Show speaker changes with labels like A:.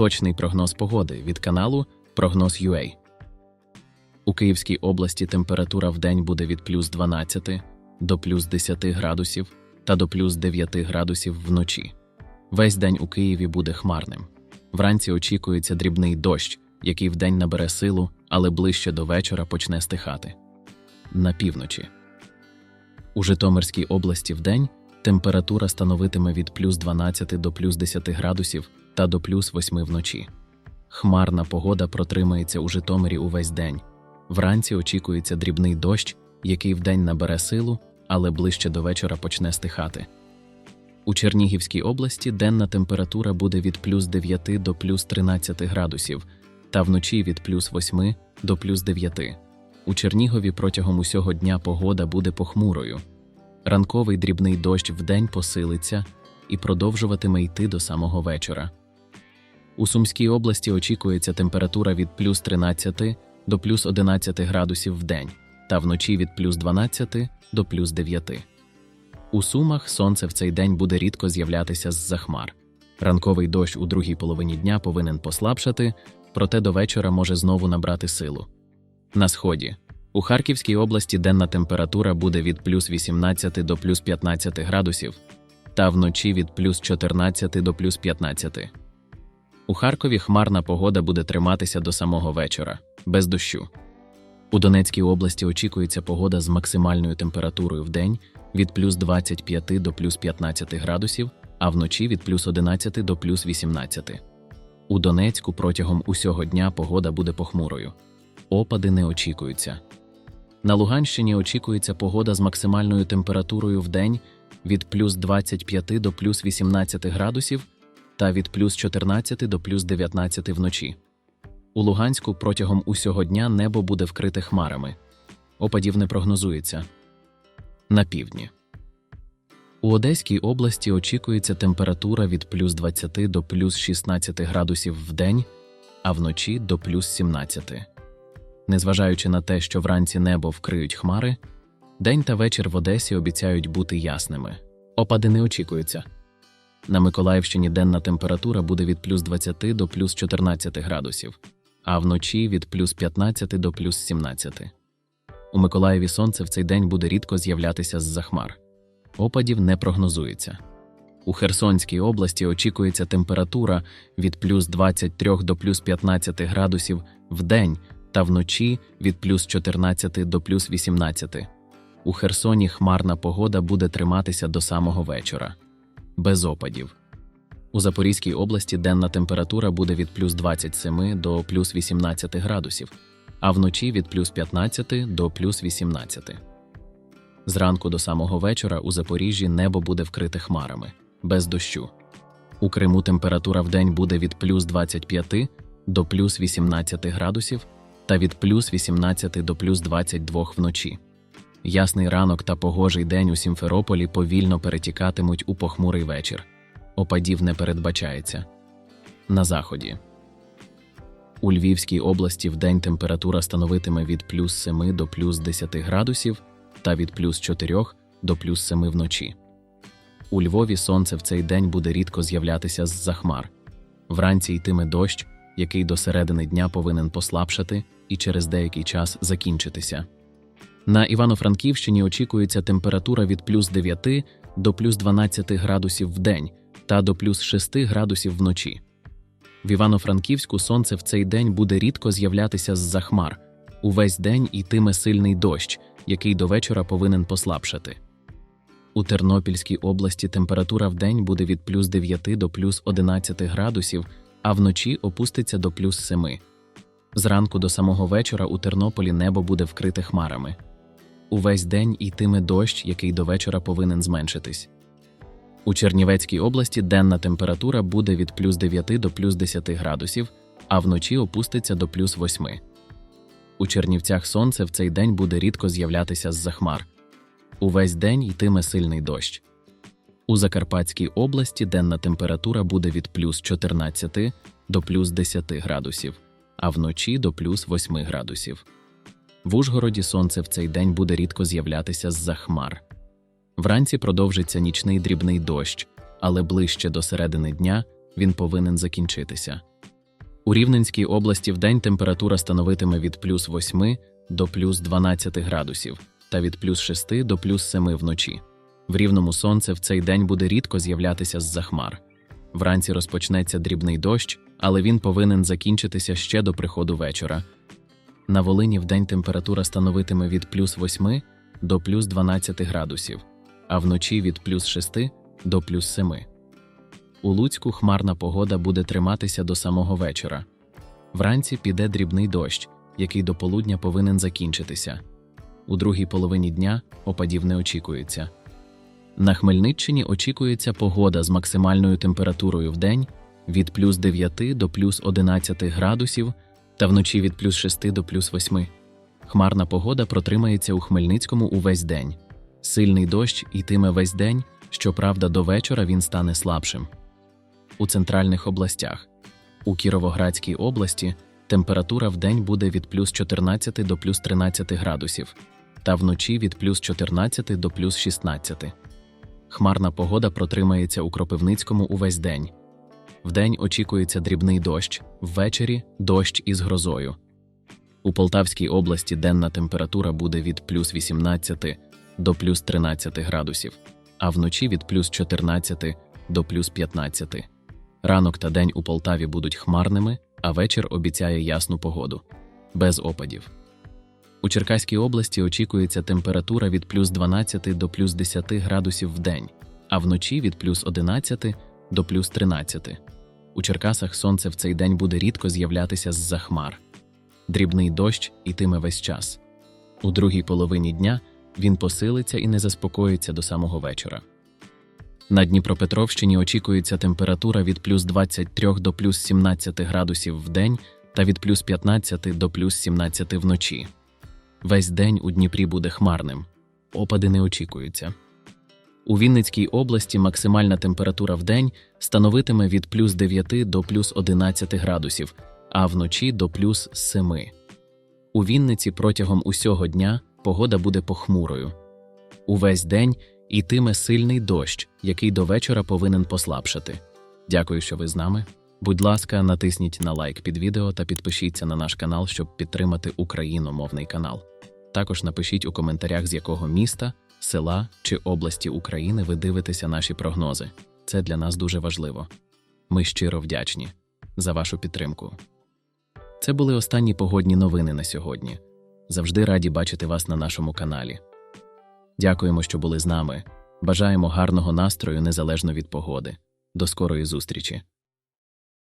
A: Точний прогноз погоди від каналу Прогноз UA. У Київській області температура в день буде від плюс 12 до плюс 10 градусів та до плюс 9 градусів вночі. Весь день у Києві буде хмарним. Вранці очікується дрібний дощ, який вдень набере силу, але ближче до вечора почне стихати. На півночі. У Житомирській області вдень температура становитиме від плюс 12 до плюс 10 градусів та до плюс 8 вночі. Хмарна погода протримається у Житомирі увесь день. Вранці очікується дрібний дощ, який вдень набере силу, але ближче до вечора почне стихати. У Чернігівській області денна температура буде від плюс 9 до плюс 13 градусів, та вночі від плюс 8 до плюс 9. У Чернігові протягом усього дня погода буде похмурою. Ранковий дрібний дощ вдень посилиться і продовжуватиме йти до самого вечора. У Сумській області очікується температура від плюс 13 до плюс 11 градусів в день та вночі від плюс 12 до плюс 9. У Сумах сонце в цей день буде рідко з'являтися з-за хмар. Ранковий дощ у другій половині дня повинен послабшати, проте до вечора може знову набрати силу. На сході. У Харківській області денна температура буде від плюс 18 до плюс 15 градусів, та вночі від плюс 14 до плюс 15. У Харкові хмарна погода буде триматися до самого вечора, без дощу. У Донецькій області очікується погода з максимальною температурою в день від плюс 25 до плюс 15 градусів, а вночі від плюс 11 до плюс 18. У Донецьку протягом усього дня погода буде похмурою. Опади не очікуються. На Луганщині очікується погода з максимальною температурою в день від плюс 25 до плюс 18 градусів та від плюс 14 до плюс 19 вночі. У Луганську протягом усього дня небо буде вкрите хмарами. Опадів не прогнозується. На півдні. У Одеській області очікується температура від плюс 20 до плюс 16 градусів в день, а вночі до плюс 17. Незважаючи на те, що вранці небо вкриють хмари, день та вечір в Одесі обіцяють бути ясними. Опади не очікуються. На Миколаївщині денна температура буде від плюс 20 до плюс 14 градусів, а вночі від плюс 15 до плюс 17. У Миколаєві сонце в цей день буде рідко з'являтися з-за хмар. Опадів не прогнозується. У Херсонській області очікується температура від плюс 23 до плюс 15 градусів в день та вночі від плюс 14 до плюс 18. У Херсоні хмарна погода буде триматися до самого вечора. Без опадів. У Запорізькій області денна температура буде від плюс 27 до плюс 18 градусів, а вночі від плюс 15 до плюс 18. Зранку до самого вечора у Запоріжжі небо буде вкрите хмарами, без дощу. У Криму температура вдень буде від плюс 25 до плюс 18 градусів та від плюс 18 до плюс 22 вночі. Ясний ранок та погожий день у Сімферополі повільно перетікатимуть у похмурий вечір. Опадів не передбачається. На заході. У Львівській області вдень температура становитиме від плюс 7 до плюс 10 градусів та від плюс 4 до плюс 7 вночі. У Львові сонце в цей день буде рідко з'являтися з-за хмар. Вранці йтиме дощ, який до середини дня повинен послабшати і через деякий час закінчитися. На Івано-Франківщині очікується температура від плюс 9 до плюс 12 градусів в день та до плюс 6 градусів вночі. В Івано-Франківську сонце в цей день буде рідко з'являтися з-за хмар. Увесь день йтиме сильний дощ, який до вечора повинен послабшати. У Тернопільській області температура в день буде від плюс 9 до плюс 11 градусів, а вночі опуститься до плюс 7. Зранку до самого вечора у Тернополі небо буде вкрите хмарами. Увесь день йтиме дощ, який до вечора повинен зменшитись. У Чернівецькій області денна температура буде від плюс 9 до плюс 10 градусів, а вночі опуститься до плюс 8. У Чернівцях сонце в цей день буде рідко з'являтися з-за хмар. Увесь день йтиме сильний дощ. У Закарпатській області денна температура буде від плюс 14 до плюс 10 градусів, а вночі до плюс 8 градусів. В Ужгороді сонце в цей день буде рідко з'являтися з-за хмар. Вранці продовжиться нічний дрібний дощ, але ближче до середини дня він повинен закінчитися. У Рівненській області вдень температура становитиме від плюс 8 до плюс 12 градусів та від плюс 6 до плюс 7 вночі. В рівному сонце в цей день буде рідко з'являтися з-за хмар. Вранці розпочнеться дрібний дощ, але він повинен закінчитися ще до приходу вечора. На Волині вдень температура становитиме від плюс 8 до плюс 12 градусів, а вночі від плюс 6 до плюс 7. У Луцьку хмарна погода буде триматися до самого вечора. Вранці піде дрібний дощ, який до полудня повинен закінчитися. У другій половині дня опадів не очікується. На Хмельниччині очікується погода з максимальною температурою в день від плюс 9 до плюс 11 градусів та вночі від плюс 6 до плюс 8. Хмарна погода протримається у Хмельницькому увесь день. Сильний дощ йтиме весь день, щоправда, до вечора він стане слабшим. У центральних областях. У Кіровоградській області температура в день буде від плюс 14 до плюс 13 градусів, та вночі від плюс 14 до плюс 16. Хмарна погода протримається у Кропивницькому увесь день. Вдень очікується дрібний дощ, ввечері дощ із грозою. У Полтавській області денна температура буде від плюс 18 до плюс 13 градусів, а вночі від плюс 14 до плюс 15. Ранок та день у Полтаві будуть хмарними, а вечір обіцяє ясну погоду, без опадів. У Черкаській області очікується температура від плюс 12 до плюс 10 градусів в день, а вночі від плюс 11 до плюс 13. У Черкасах сонце в цей день буде рідко з'являтися з-за хмар. Дрібний дощ ітиме весь час. У другій половині дня він посилиться і не заспокоїться до самого вечора. На Дніпропетровщині очікується температура від плюс 23 до плюс 17 градусів в день та від плюс 15 до плюс 17 вночі. Весь день у Дніпрі буде хмарним. Опади не очікуються. У Вінницькій області максимальна температура в день становитиме від плюс 9 до плюс 11 градусів, а вночі до плюс 7. У Вінниці протягом усього дня погода буде похмурою. Увесь день йтиме сильний дощ, який до вечора повинен послабшати. Дякую, що ви з нами. Будь ласка, натисніть на лайк під відео та підпишіться на наш канал, щоб підтримати україномовний канал. Також напишіть у коментарях, з якого міста, села чи області України ви дивитеся наші прогнози. Це для нас дуже важливо. Ми щиро вдячні за вашу підтримку. Це були останні погодні новини на сьогодні. Завжди раді бачити вас на нашому каналі. Дякуємо, що були з нами. Бажаємо гарного настрою незалежно від погоди. До скорої зустрічі!